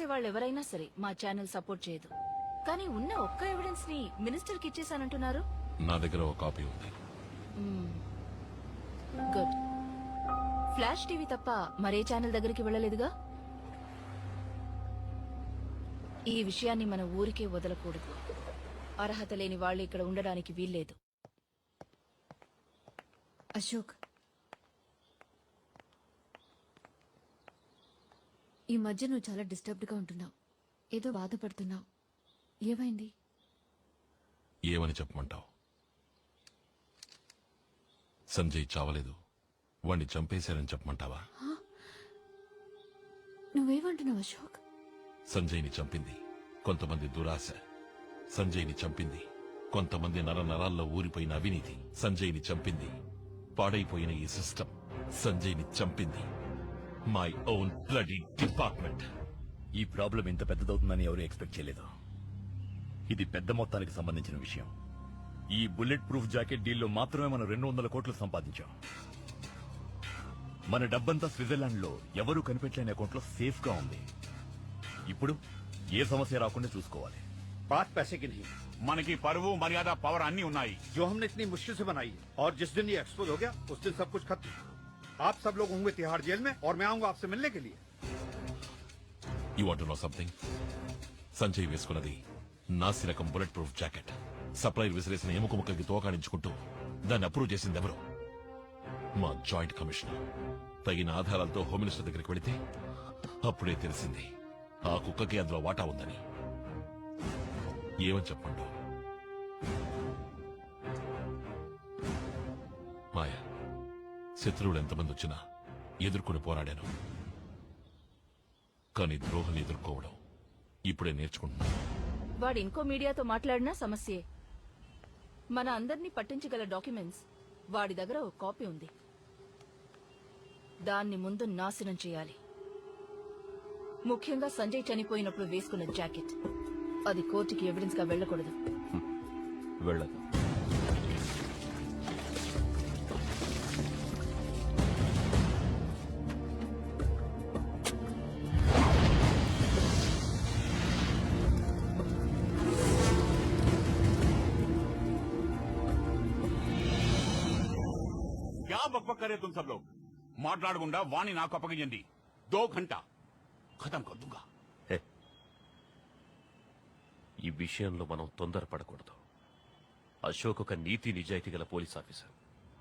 చేసే వాళ్ళు ఎవరైనా సరే మా ఛానల్ సపోర్ట్ చేయదు. కానీ ఉన్న ఒక్క ఎవిడెన్స్ని మినిస్టర్కి ఇచ్చేసానంటున్నారు నా దగ్గర ఒక కాపీ ఉంది. గుడ్ ఫ్లాష్ టీవీ తప్ప మరే ఛానల్ దగ్గరికి వెళ్ళలేదుగా? ఈ విషయాన్ని మన ఊరికే వదలకూడదు. అర్హత లేని వాళ్ళు ఇక్కడ ఉండడానికి వీల్లేదు. అశోక్ ఈ మధ్య నువ్వు చాలా డిస్టర్బ్డ్గా ఉంటున్నావు. ఏదో బాధపడుతున్నావు. ఏమైంది? ఏమని చెప్పమంటావు? సంజయ్ చావలేదు. వాణ్ణి చంపేశారని చెప్పమంటావా? నువ్వేమంటున్నావు అశోక్? సంజయ్ని చంపింది. కొంతమంది దురాశ. సంజయ్ని చంపింది. కొంతమంది నర నరాల్లో ఊరిపోయిన అవినీతి. సంజయ్ని చంపింది. పాడైపోయిన ఈ సిస్టమ్. సంజయ్ని చంపింది. మై ఓన్ బ్లడీ డిపార్ట్మెంట్ ఈ ప్రాబ్లం ఇంత పెద్దదవుతుందని ఎవరు ఎక్స్పెక్ట్ చేయలేదు ఇది పెద్ద మొత్తానికి సంబంధించిన విషయం ఈ బుల్లెట్ ప్రూఫ్ జాకెట్ డీల్లో మాత్రమే మనం రెండు వందల కోట్లు సంపాదించాం మన డబ్బంతా స్విట్జర్లాండ్ లో ఎవరు కనిపెట్టలేని అకౌంట్ లో సేఫ్ గా ఉంది ఇప్పుడు ఏ సమస్య రాకుండా చూసుకోవాలి बात पैसे की नहीं మనకి పరువు మర్యాద పవర్ అన్ని ఉన్నాయి जो हमने इतनी मुश्किल से बनाई है और जिस दिन ये एक्सपोज हो गया उस दिन सब कुछ खत्म आप सब लोग होंगे तिहाड़ जेल में और मैं आऊंगा आपसे मिलने के लिए you want know something Sanjay వేసుకున్నది నాసి రకం బుల్లెట్ ప్రూఫ్ జాకెట్ సప్లైర్ విసిరేసిన ఎముక ముక్కకి తోకాడించుకుంటూ దాన్ని అప్రూవ్ చేసింది ఎవరు మా జాయింట్ కమిషనర్ తగిన ఆధారాలతో హోమ్ మినిస్టర్ దగ్గరికి వెళితే అప్పుడే తెలిసింది ఆ కుక్కకి అందులో వాటా ఉందని ఏమని చెప్పండు మాయ శత్రువులు ఎంతమంది వచ్చినా ఎదుర్కొని పోరాడాను. కానీ ద్రోహుని ఎదుర్కోవడం ఇప్పుడే నేర్చుకుంటున్నాను. వాడు ఇంకో మీడియాతో మాట్లాడినా సమస్యే. మన అందరినీ పట్టించగల డాక్యుమెంట్స్. వాడి దగ్గర ఒక కాపీ ఉంది. దాన్ని ముందు నాశనం చేయాలి. ముఖ్యంగా సంజయ్ చనిపోయినప్పుడు వేసుకున్న జాకెట్. అది కోర్టుకి ఎవిడెన్స్గా వెళ్ళకూడదు. వెళ్ళదు. మాట్లాడకుండా వాణి నాకు అప్పగించండి. దో ఘంటా. ఖతం కర్ దూంగా హే. ఈ విషయంలో మనం తొందరపడకూడదు. అశోక్ ఒక నీతి నిజాయితీ గల పోలీస్ ఆఫీసర్.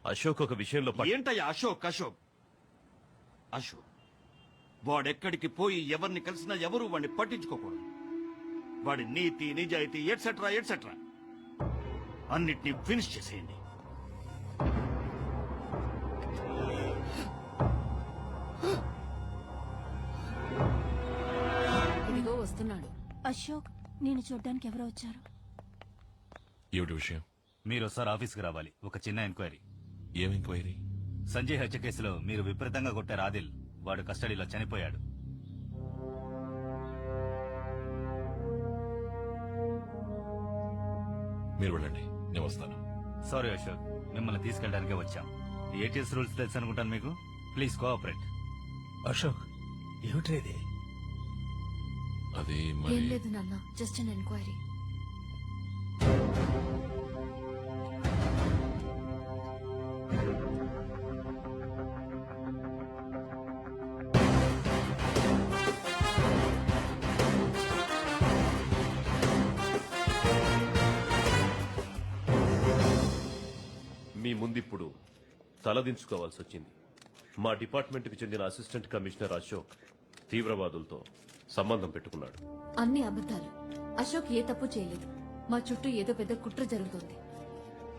అశోక్ ఒక విషయంలో ఏంటయ్యా అశోక్ అశోక్? అశోక్ వాడెక్కడికి పోయి ఎవరిని కలిసినా ఎవరు వాడిని పట్టించుకోకూడదు. వాడి నీతి నిజాయితీ ఎట్సెట్రా ఎట్సెట్రా అన్నిటినీ ఫినిష్ చేసేయండి. అశోక్ నేను చూడ్డానికి ఎవరో వచ్చారు. ఏమిటి విషయం? మీరు ఒకసారి ఆఫీస్కి రావాలి. ఒక చిన్న ఎంక్వైరీ. ఏం ఎంక్వైరీ? సంజయ్ హత్య కేసులో మీరు విపరీతంగా కొట్టారు ఆదిల్ వాడు కస్టడీలో చనిపోయాడు. మీరు వెళ్ళండి. నేను వస్తాను. సారీ అశోక్ మిమ్మల్ని తీసుకెళ్ళడానికే వచ్చాం. ఏటీఎస్ రూల్స్ తెలుసు అనుకుంటాను మీకు? Please cooperate. అశోక్ ఏమిట్రేది అది ఏం మరి లేదు నాన్న జస్ట్ అన్ ఎంక్వైరీ మీ ముందిప్పుడు తలదించుకోవాల్సి వచ్చింది మా డిపార్ట్మెంట్కి చెందిన అసిస్టెంట్ కమిషనర్ అశోక్ తీవ్రవాదులతో. సంబంధం పెట్టుకున్నాడు. అన్ని అబద్ధాలు. అశోక్ ఏ తప్పు చేయలేదు. మా చుట్టూ ఏదో పెద్ద కుట్ర జరుగుతోంది.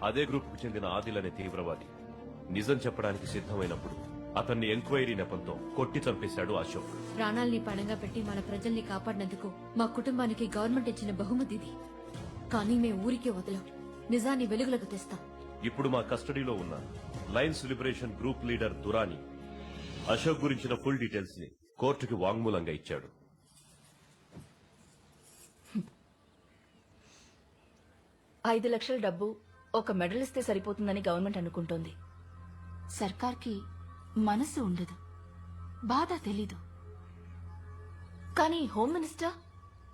అదే గ్రూపుకు చెందిన ఆదిల్ అనే తీవ్రవాది. నిజం చెప్పడానికి సిద్ధమైనప్పుడు అతన్ని ఎంక్వైరీ నెపంతో కొట్టి చంపేశాడు అశోక్. ప్రాణాల్ని పణంగా పెట్టి మన ప్రజల్ని కాపాడినందుకు మా కుటుంబానికి గవర్నమెంట్ ఇచ్చిన బహుమతి ఇది. కానీ మేము ఊరికే వదలం. నిజాన్ని వెలుగులకు తెస్తాం. ఇప్పుడు మా కస్టడీలో ఉన్న Lions liberation group leader Durrani Ashok గురించిన ఫుల్ డీటెయిల్స్ని కోర్టుకి వాంగ్మూలంగా ఇచ్చాడు. ఐదు లక్షల డబ్బు ఒక మెడల్ ఇస్తే సరిపోతుందని గవర్నమెంట్ అనుకుంటోంది. సర్కార్కి మనసు ఉండదు. బాధ తెలీదు. కానీ హోమ్ మినిస్టర్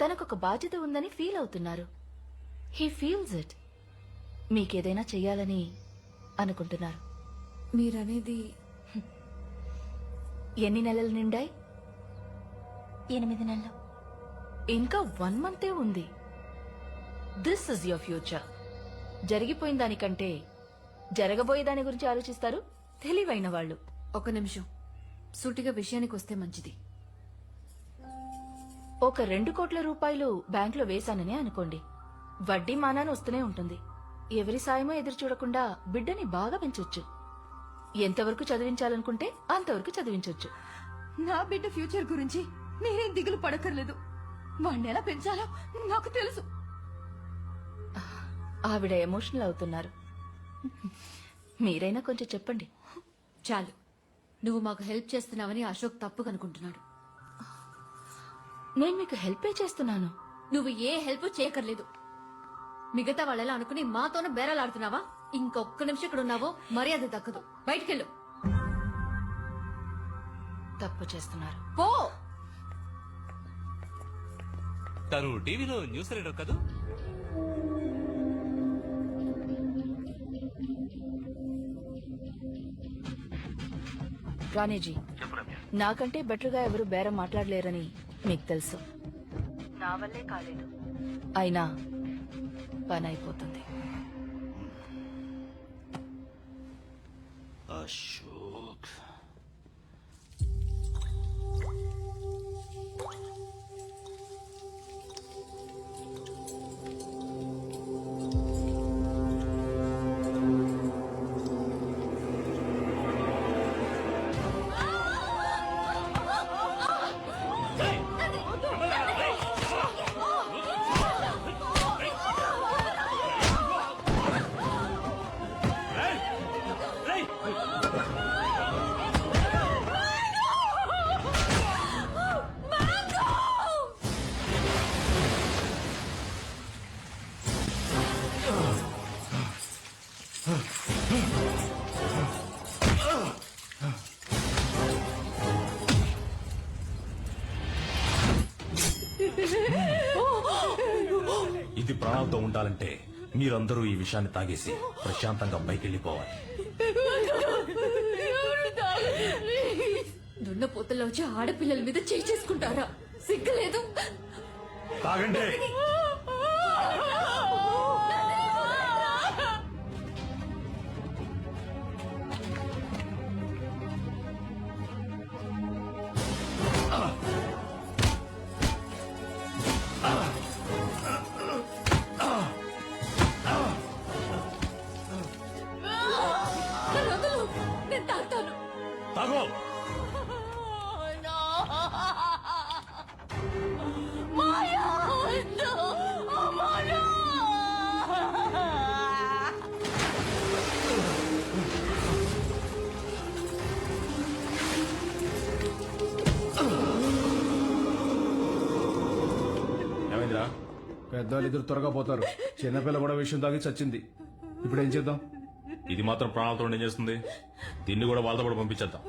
తనకొక బాధ్యత ఉందని ఫీల్ అవుతున్నారు. He feels it. మీకేదైనా చెయ్యాలని అనుకుంటున్నారు. మీరనేది ఎన్ని నెలలు నిండాయి? ఎనిమిది నెలలు. ఇంకా వన్ మంతే ఉంది. దిస్ ఇస్ యువర్ ఫ్యూచర్ జరిగిపోయిన దానికంటే జరగబోయే దాని గురించి ఆలోచిస్తారు? తెలివైన వాళ్ళు. ఒక నిమిషం. సూటిగా విషయానికి వస్తే మంచిది. ఒక రెండు కోట్ల రూపాయలు బ్యాంకులో వేశానని అనుకోండి. వడ్డీ మానాన్ని వస్తూనే ఉంటుంది. ఎవరి సాయమో ఎదురు చూడకుండా బిడ్డని బాగా పెంచొచ్చు. ఎంతవరకు చదివించాలనుకుంటే అంతవరకు చదివించొచ్చు. నా బిడ్డ ఫ్యూచర్ గురించి మీరేం దిగులు పడక్కర్లేదు. వాణ్ణి ఎలా పెంచాలో నాకు తెలుసు. ఆవిడ ఎమోషనల్ అవుతున్నారు. మీరైనా కొంచెం చెప్పండి. చాలు. నువ్వు మాకు హెల్ప్ చేస్తున్నావని అశోక్ తప్పు కనుకుంటున్నాడు నేను మీకు హెల్పే చేస్తున్నాను. నువ్వు ఏ హెల్ప్ చేయక్కర్లేదు. మిగతా వాళ్ళలా అనుకుని మాతోనే బేరాలాడుతున్నావా ఇంకొక్క నిమిషం ఇక్కడ ఉన్నావో మర్యాద దక్కదు. బయటికెళ్ళు. తప్పు చేస్తున్నారు. పో! తను టీవీలో న్యూస్ రీడర్ కదూ? రాణేజీ నాకంటే బెటర్గా ఎవరు బేరం మాట్లాడలేరని మీకు తెలుసు. నా వల్లే కాలేదు. అయినా పని అయిపోతుంది. అశోక్ ఇది ప్రాణాలతో ఉండాలంటే మీరందరూ ఈ విషయాన్ని తాగేసి ప్రశాంతంగా పైకెళ్ళిపోవాలి. దున్న పోతల్లో వచ్చి ఆడపిల్లల మీద చేసుకుంటారా? సిగ్గులేదు తాగండి. తాగో పెద్దవాళ్ళు ఇద్దరు త్వరగా పోతారు. చిన్నపిల్ల కూడా విషయం తాగి చచ్చింది. ఇప్పుడు ఏం చేద్దాం? ఇది మాత్రం ప్రాణాలతో ఏం చేస్తుంది? దీన్ని కూడా వాళ్ళతో కూడా పంపించేద్దాం.